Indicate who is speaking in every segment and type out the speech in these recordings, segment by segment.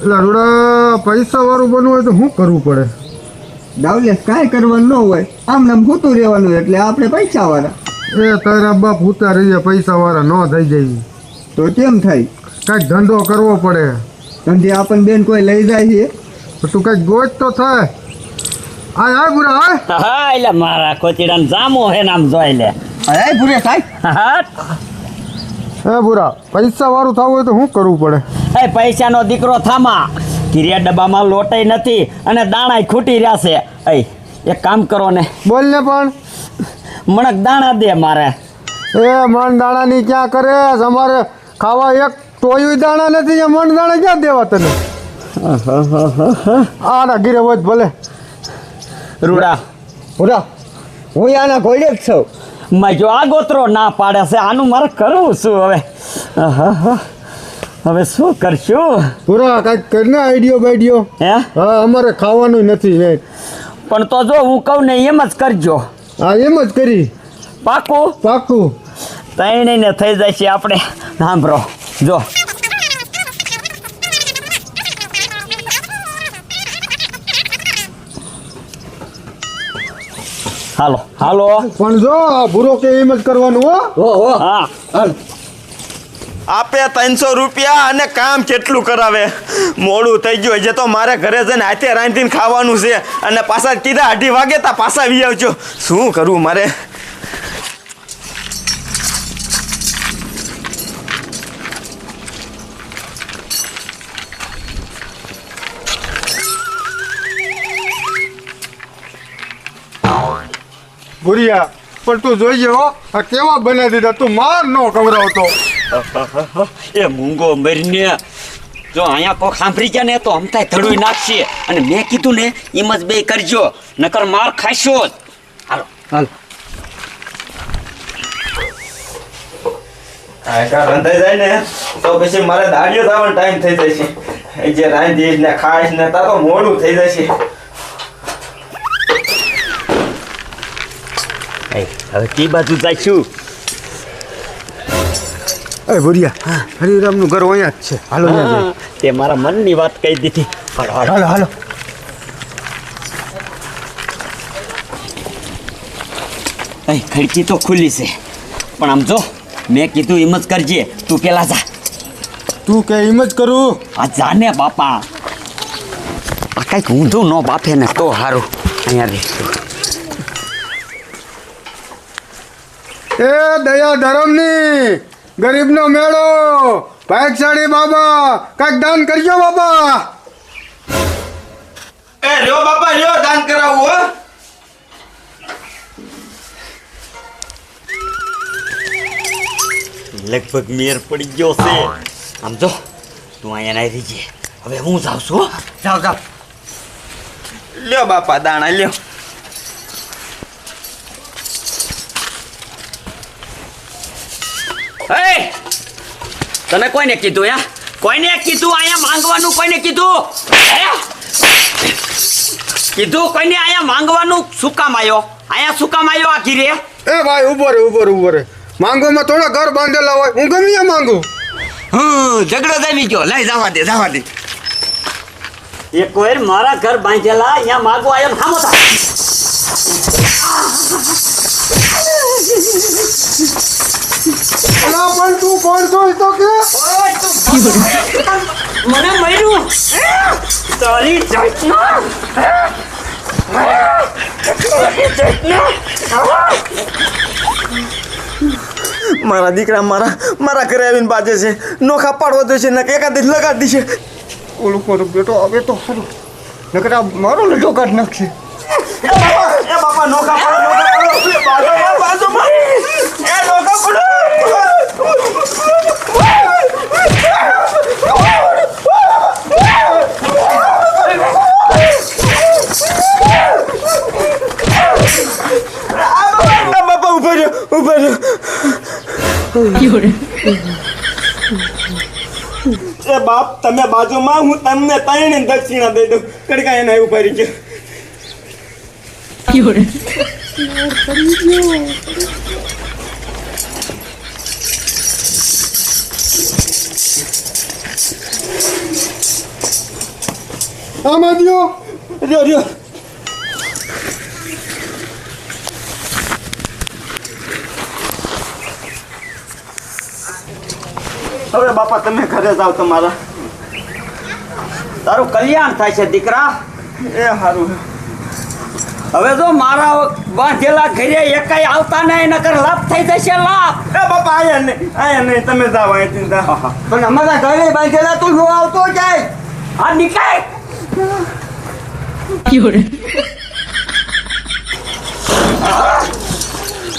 Speaker 1: એટલે રૂડા પૈસા વાળું બનવું હોય તો શું કરવું પડે?
Speaker 2: ડાવલેસ કાંઈ કરવાનું ન હોય. આમ નામ ભૂતું રહેવાનું એટલે આપણે પૈસા વાળા.
Speaker 1: એ તારા બાપ ઉતાર રહીએ પૈસા વાળા ન થઈ જાય
Speaker 2: તો કેમ થાય?
Speaker 1: કાંઈક ધંધો કરવો પડે.
Speaker 2: ધંધે આપણને બેન કોઈ લઈ જાય છે?
Speaker 1: તો કાંઈક ગોજ તો થાય. આય આય ગુરા
Speaker 3: હા એટલે મારા કોચીડાને જામો હે નામ જોઈ લે.
Speaker 2: અરે ભૂરે થાય
Speaker 3: હા.
Speaker 1: એ બુરા પૈસા વાળું થવું હોય તો શું કરવું પડે?
Speaker 3: એ પૈસાનો દીકરો થામા. કિરિયા ડબ્બામાં લોટાઈ નથી અને દાણા ખૂટી રહ્યા છે. એ એક કામ કરો ને.
Speaker 1: બોલ ને પણ.
Speaker 3: મણક દાણા દે મારે.
Speaker 1: એ મણ દાણાની ક્યાં કરે? અમારે ખાવા એક ટોયું દાણા નથી એ મણ દાણા ક્યાં દેવા તને? આના ગીરે હોય ભલે.
Speaker 3: રૂડા.
Speaker 2: રૂડા હું આના ઘોડે જ છું.
Speaker 3: જો આ ગોતરો ના પાડે છે આનું મારે કરવું શું હવે. હવે શું કરશું?
Speaker 1: પૂરા કંઈક કરીને આઈડિયો બાઈડિયો.
Speaker 3: હે?
Speaker 1: હા અમારે ખાવાનું નથી ને
Speaker 3: પણ તો જો હું કહું ને એમ જ કરજો.
Speaker 1: હા એમ જ કરી.
Speaker 3: પાકું?
Speaker 1: પાકું.
Speaker 3: તઈને થઈ જાય છે આપણે. સાંભળો જો. હાલો. હાલો.
Speaker 1: પણ જો બુરો ભૂરો કે એમ જ કરવાનું હો.
Speaker 3: હો હા.
Speaker 4: આપે ત્રણસો રૂપિયા અને કામ કેટલું કરાવે? મોડું થઈ ગયું. હજી તો મારે ઘરે જઈને હાથે રાંધીને ખાવાનું છે. અને પાછા કીધા અઢી વાગે તા પાછા વી આવજો. શું કરવું મારે?
Speaker 1: ભૂરિયા પણ તું જોઈ હો આ કેવા બનાવી દીધા? તું માર નો કવરાવતો
Speaker 3: એ મૂંગો મરીને. જો અહીંયા કોક સાંભળી ગયા ને તો અમતાય ધડુઈ નાખશે. અને મેં કીધું ને એમ જ બે કરજો. નકર માર ખાશો જ. હાલો. હાલો.
Speaker 4: આયકા રંધાઈ જાય ને તો પછી મારે દાડિયો થવાનો ટાઈમ થઈ જાય છે જે રાંધીશ ને ખાઈશ ને તા તો મોડું થઈ જાય છે
Speaker 3: હવે કી બાજુ જઈશું
Speaker 1: એ ભૂરિયા હરિરામનું ઘર અહીંયા જ છે. હાલો
Speaker 3: તે મારા મનની વાત કહી દીધી. હાલો હાલો.
Speaker 1: હાલો
Speaker 3: અહીં ખડકી તો ખુલ્લી છે. પણ આમ જો મેં કીધું એમ જ કરજે. તું પેલા જા.
Speaker 1: તું કે એમ જ કરું?
Speaker 3: આ જાને બાપા. આ કાંઈક ઊંધું ન બાફે ને તો સારું અહીંયા રે
Speaker 1: એ દયા ધરમની ગરીબનો મેળો ભાગશાળી બાબા કાંઈક દાન કરજો બાબા.
Speaker 4: એ રહ્યો બાપા લ્યો દાન કરાવવું હો.
Speaker 3: લગભગ મેર પડી ગયો છે. આમ જો તું અહીંયા નાઈ રહીજે. હવે હું જાઉં છું જાઉં જાઓ.
Speaker 4: લ્યો બાપા દાણા લ્યો
Speaker 3: એ તને કોઈને કીધું યા કોઈને કીધું અહીંયા માંગવાનું? કોઈને કીધું? કીધું કોઈને અહીંયા માંગવાનું? શું કામ આવ્યો અહીંયા શું કામ આવ્યો આ ઘીરે?
Speaker 1: એ ભાઈ ઊભો રે ઊભો રે ઊભો રે. માંગોમાં થોડા ઘર બાંધેલા હોય. હું ગમે ત્યાં માંગુ?
Speaker 3: હમ ઝઘડો આવી ગયો. લઈ જવા દે જવા દે. એક વાર મારા ઘર બાંધેલા અહીંયા માગવા આવ્યો સામો થા.
Speaker 1: અલા પણ તું કોણ છો તો કે?
Speaker 3: મને મર્યું તારી જાતના
Speaker 4: મારા દીકરા મારા મારા ઘરે આવીને બાજે છે. નોખા પાડવા દે છે ને એકાદ લગાડી છે.
Speaker 1: ઓલું મારો બેટો આવે તો ખરો. નકર આ મારો લડો કાઢ નાખશે.
Speaker 4: એ બાપા નોખા પાડો નોખા પાડો. એ બાજુમાં બાજુમાં. એ નોખા પાડો. એ બાપ, તમે બાજુમાં હું તમને ત્રણે દક્ષિણા દઈ દઉં. કડકા એને ઊભા રહી ગયો.
Speaker 1: આમાં દ્યો
Speaker 4: રહ્યો રહ્યો હવે બાપા તમે ઘરે જાઓ તમારા.
Speaker 3: તારું કલ્યાણ થાય છે દીકરા.
Speaker 4: એ સારું
Speaker 3: હવે જો મારા બાંધેલા ઘરે એકાઈ આવતા નહીં નકર લાભ થઈ જશે લાભ.
Speaker 4: એ બાપા આયા નહીં આયા નહીં તમે જાઓ અહીંથી જાઓ
Speaker 2: પણ અમારા ઘરે બાંધેલા તું શું આવતો જાય.
Speaker 3: આ નીકળ.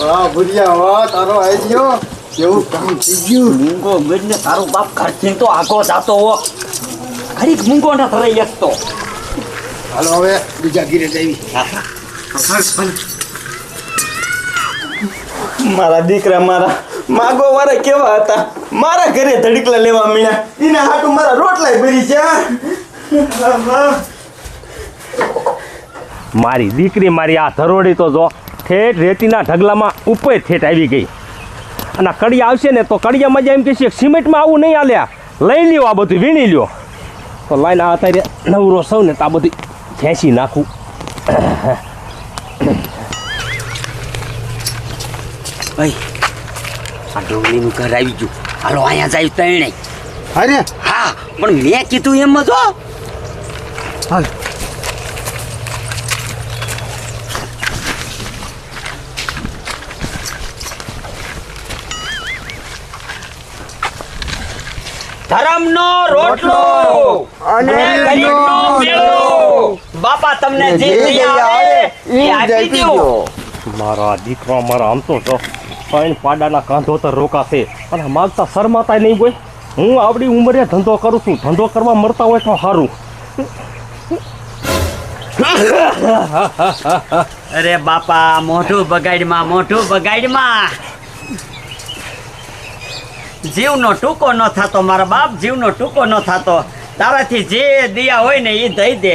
Speaker 1: વાહ ભુરિયા વાહ તારો આવી ગયો કેવું કામ થઈ ગયું
Speaker 3: મૂંગો મરીને તારો બાપ ઘરથી તો આગો જાતો હો ઘડીક મૂંગો ન થરાઈ શકતો
Speaker 1: હાલો હવે બીજા ગીરે જઈ
Speaker 4: મારા દીકરા મારા માગો મારા કેવા હતા મારા ઘરે ધડકલા લેવા મળ્યા એના હાટું મારા રોટલા ભરી છે
Speaker 5: મારી દીકરી મારી આ ધરોડી તો જો ઠેઠ રેતીના ઢગલામાં ઉપર ઠેઠ આવી ગઈ. અને કડિયા આવશે ને તો કડિયા મજા એમ કહેશે સિમેન્ટમાં આવું નહીં આલ્યા લઈ લ્યો આ બધું વીણી લ્યો. તો લઈને આ અત્યારે નવરો સૌ ને તો આ બધું ખેંચી નાખું.
Speaker 3: ભાઈ આ ડોંગળીનું ઘર આવી ગયું. હાલો અહીંયા જાય તણે
Speaker 1: અરે!
Speaker 3: હા પણ મેં કીધું એમ જ હો.
Speaker 1: હાલ.
Speaker 3: ધરમનો રોટલો.
Speaker 2: અને
Speaker 3: ગરીબનો મેળો. બાપા તમને જે દઈ આવે એ આપી દો
Speaker 5: મારા દીકરા મારા આમ તો તો ત્રણ પાડાના કાંધો તો રોકાશે. અને માગતા શરમાતા નહીં કોઈ. હું આવડી ઉંમરે ધંધો કરું છું. ધંધો કરવા મળતા હોય તો સારું
Speaker 3: અરે બાપા મોઢું બગાડમાં મોઢું બગાડમાં. જીવનો ટૂંકો ન થતો મારા બાપ જીવનો ટૂંકો ન થતો. તારાથી જે દિયા હોય ને એ દઈ દે.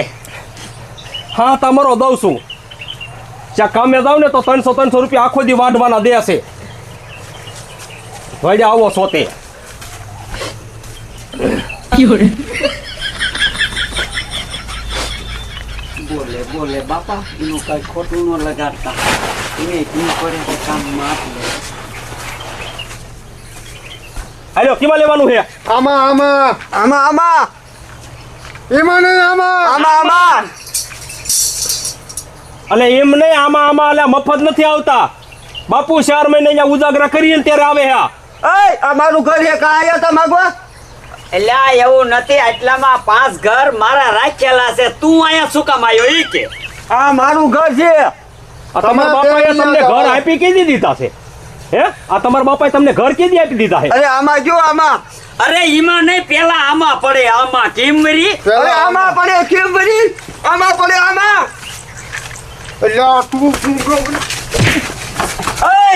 Speaker 5: હા તમારો દઉં છું. જ્યાં કામે જાવ ને તો ત્રણસો ત્રણસો રૂપિયા આખો દી વાઢવાના દેશે વડે આવો છો તે
Speaker 3: બોલે બોલે બાપા એનું કઈ ખોટું ન લગાડતા. એને પડે કામમાં
Speaker 5: હાલો કેમાં લેવાનું છે?
Speaker 1: આમાં આમાં.
Speaker 2: આમાં આમાં.
Speaker 1: એમાં નહીં આમાં.
Speaker 2: આમાં આમાં.
Speaker 5: અને એમ નહીં આમાં આમાં એટલે મફત નથી આવતા. બાપુ ચાર મહિને અહીંયા ઉજાગરા કરીને ત્યારે આવે હા
Speaker 2: એ આ મારું ઘર એક આયા તા માગવા?
Speaker 3: એટલે આ એવું નથી આટલામાં પાંચ ઘર મારા રાખેલા છે. તું અહીંયા શું કામ આવ્યો ઈ કે?
Speaker 2: આ મારું ઘર છે.
Speaker 5: આ તમારા બાપાએ તમને ઘર આપી કીધી દીધા છે. હે? આ તમારા બાપાએ તમને ઘર કેદી આપી દીધા છે
Speaker 2: અરે આમાં જો આમાં.
Speaker 3: અરે ઈમાં નહીં પેલા આમાં પડે આમાં કેમ
Speaker 2: અરે આમાં પડે કેમ આમાં પડે આમાં.
Speaker 1: અલ્યા તું શું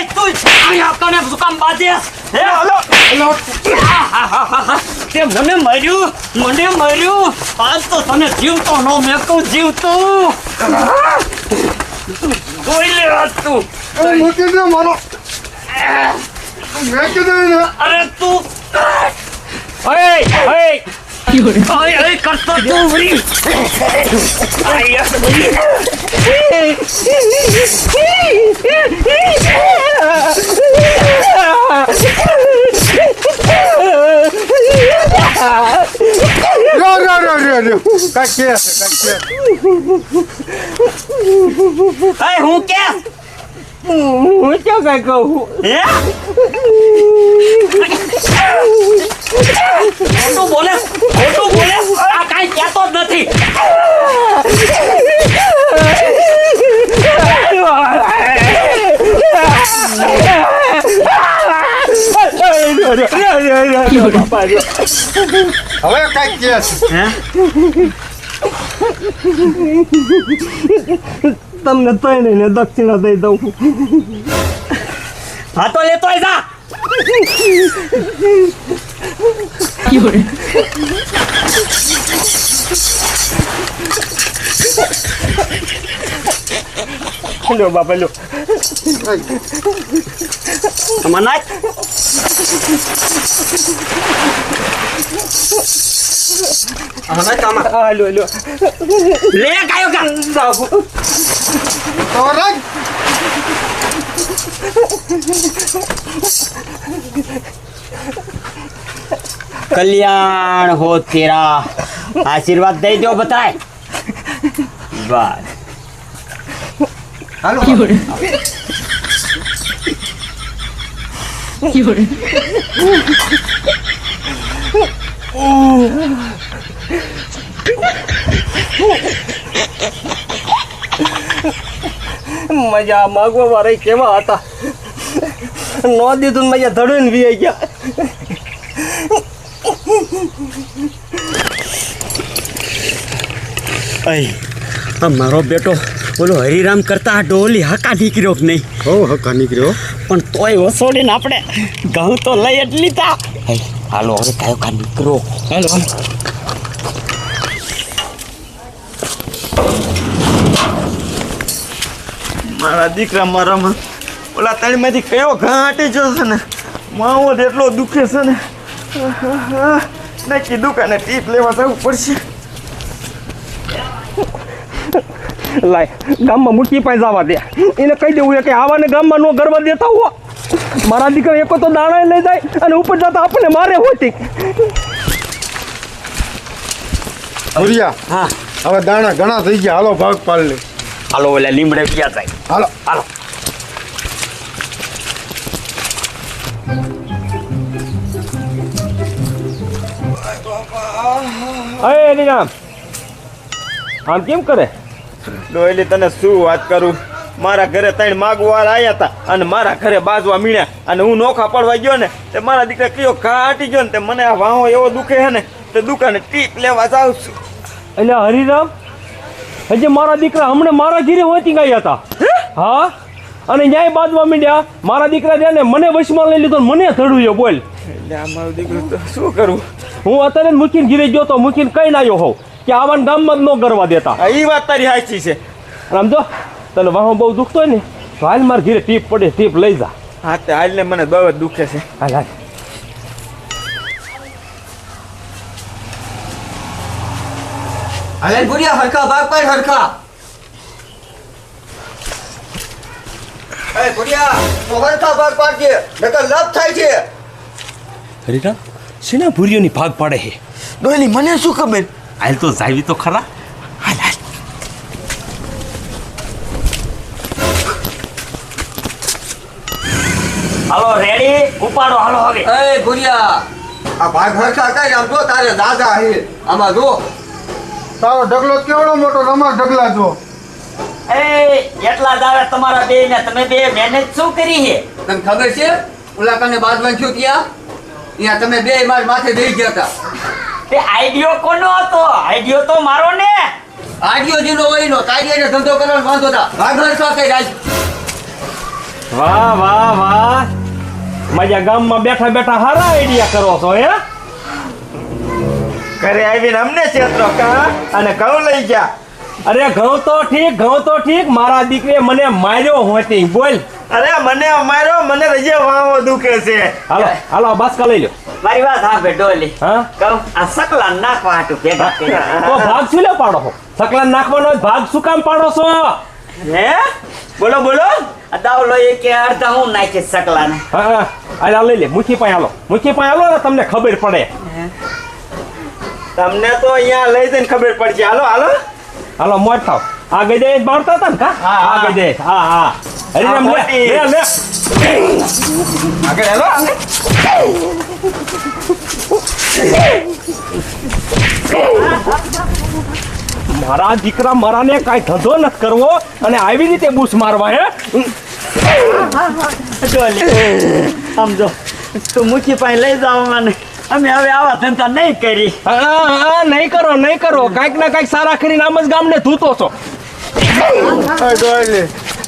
Speaker 3: એ તું અહીંયા કને શું કામ હે? હલો. તે મને મર્યું મને મર્યું. આજ તો તને જીવતો નો મેકું જીવતો. જોઈ લે આજ તું.
Speaker 1: મૂકી દે મારો મેં કીધું ને
Speaker 3: અરે તું
Speaker 5: અય અય
Speaker 3: અય અય કરતો તું હું
Speaker 5: ક્યાં કઈ કહું
Speaker 3: હે ખોટું બોલે ખોટું બોલે આ કાંઈ કહેતો જ નથી
Speaker 1: હવે કાંઈક કે છે
Speaker 5: તમને તઈને ને દક્ષિણા દઈ દઉં
Speaker 3: હા તો લેતો જા.
Speaker 5: લ્યો બાપા લ્યો
Speaker 3: આમાં નાખ
Speaker 5: હાલો હાલો
Speaker 3: લે કાયો કા
Speaker 1: તો રાખ
Speaker 3: કલ્યાણ હો તેરા આશીર્વાદ દઈ દો બતાય બસ
Speaker 2: હાલો
Speaker 5: મજા માગવા વાળા કેવા હતા. નો દીધું મજા ધડું વી ગયા.
Speaker 3: અહીં આ મારો બેટો બોલો હરિરામ કરતા ડોલી હકા નીકળ્યો કે નહીં?
Speaker 1: બહુ હકા નીકળ્યો.
Speaker 3: પણ તોય વસોડીને આપણે ઘઉં તો લઈ જ લીધા. હાલો હવે કયો કા દીકરો હાલો
Speaker 4: મારા દીકરા મારામાં ઓલા તળીમાંથી કયો ઘાટી છે ને? માવો જ એટલો દુખે છે ને. કીધું દુકાને ટીપ લેવા જવું પડશે.
Speaker 5: લાય ગામમાં મૂકી પાસે જવા દે. એને કહી દેવું છે કે આવાને ગામમાં નો ગરબા દેતા હો મારા દીકરા એક તો દાણા લઈ જાય અને ઉપર જતા આપણને મારે હોતી.
Speaker 1: ભૂરિયા
Speaker 3: હા.
Speaker 1: હવે દાણા ઘણા થઈ ગયા. હાલો ભાગ પાડ લે.
Speaker 3: હાલો ઓલા લીમડે ક્યાં થાય
Speaker 1: હાલો.
Speaker 3: હાલો.
Speaker 5: અરે નિરામ આમ કેમ કરે?
Speaker 4: ડોયલી તને શું વાત કરું? મારા ઘરે ત્રણ માગવાર આવ્યા હતા અને મારા ઘરે બાજવા મીણ્યા. અને હું નોખા પડવા ગયો ને તે મારા દીકરા કયો ઘા આટી ગયો ને તે મને આ વાહો એવો દુખે છે ને તે દુકાને ટીપ લેવા જાઉં છું.
Speaker 5: એટલે હરિરામ હજી મારા દીકરા હમણાં મારા ઘીરે હોતી ગયા હતા. હા? અને ન્યાય બાજવા મીડ્યા. મારા દીકરા રહ્યા ને મને વશમાં લઈ લીધો મને થડું બોલ.
Speaker 4: એટલે મારો દીકરો તો શું કરવું
Speaker 5: હું અત્યારે મૂકીને ઘીરે ગયો તો મૂકીને કઈ ના આવ્યો હોઉં કે આવાને ગામમાં જ ન કરવા દેતા.
Speaker 4: એ વાત તારી સાચી છે.
Speaker 5: અને આમ જો તને વાહો બહુ દુખતો ને તો હાલ માર ઘીરે ટીપ પડે ટીપ લઈ જા.
Speaker 4: હા તે હાલને મને બહુ જ દુખે છે.
Speaker 5: હાલ હાલ.
Speaker 2: હરખા ભાગ પાડ હરખા. એ ભૂરિયા તો હરખા ભાગ પાડજે નકર થાય છે.
Speaker 5: હરિરામ શેના ભૂરીઓની ભાગ પાડે છે?
Speaker 4: ડોયલી મને શું ખબર?
Speaker 5: હાલ તો જાવી તો ખરા.
Speaker 3: ઉપાડો હાલો હવે.
Speaker 2: એ ભૂરિયા આ ભાગ હરખા કઈ આમ જો તારે દાદા હે. આમાં જો.
Speaker 1: તારો ઢગલો કેવડો મોટો રમા ઢગલા જો.
Speaker 3: એ એટલા દાડા તમારા બે ને તમે બે મહેનત શું કરી છે
Speaker 2: તને ખબર છે? ઓલા કને બાદવાન થયું ત્યાં? ત્યાં તમે બે માર માથે દઈ ગયા હતા.
Speaker 3: તે આઈડિયો કોનો હતો? આઈડિયો તો મારો ને.
Speaker 2: આડિયો જીનો હોય નો તારી એને ધંધો કરવાનો વાંધો હતા ભાગ હરખા કઈ રાજ.
Speaker 5: વાહ વાહ વાહ. મજા ગામમાં બેઠા બેઠા હારા આઈડિયા કરો છો હે?
Speaker 4: ઘરે આવીને અમને છેતરો કા? અને ઘઉં લઈ ગયા.
Speaker 5: અરે ઘઉં તો ઠીક ઘઉં તો ઠીક મારા દીકરીએ મને માર્યો હોતી બોલ.
Speaker 4: અરે મને માર્યો મને રજે વાવો દુખે છે.
Speaker 5: હાલો હાલો બાસકા લઈ લો
Speaker 3: મારી વાત હા બે ડોલી.
Speaker 5: હા?
Speaker 3: કહું આ સકલા નાખવા હાટુ ભેગા
Speaker 5: તો ભાગ શું લે પાડો છો? સકલા નાખવાનો ભાગ શું કામ પાડો છો?
Speaker 3: હે? બોલો બોલો. આ દાવલો એ કે અડધા હું નાખી સકલાને.
Speaker 5: હા હા. આ લઈ લે મુઠી પાસે હાલો. મુઠી પાસે હાલો ને તમને ખબર પડે.
Speaker 4: તમને તો અહીંયા લઈ જઈને ખબર પડશે. હાલો હાલો.
Speaker 5: હાલો મોટ થાવ. આ ગજે મારતા હતા ને કા?
Speaker 4: હા,
Speaker 5: આ
Speaker 4: હા.
Speaker 5: ગજે હા હા. હરિરામ લે લે લે
Speaker 4: આગળ હેલો.
Speaker 5: મારા દીકરા મારાને કાંઈ ધંધો નથી કરવો અને આવી રીતે બૂસ મારવા હે?
Speaker 3: સમજો. તું મુખી પાસે લઈ જાઓ મને અમે હવે આવા ધંધા નહીં કરી.
Speaker 5: હા હા નહીં કરો નહીં કરો. કાંઈક ના કાંઈક સારા કરીને આમ જ ગામને ધૂતો છો.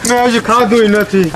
Speaker 1: મેં હજી ખાધું નથી.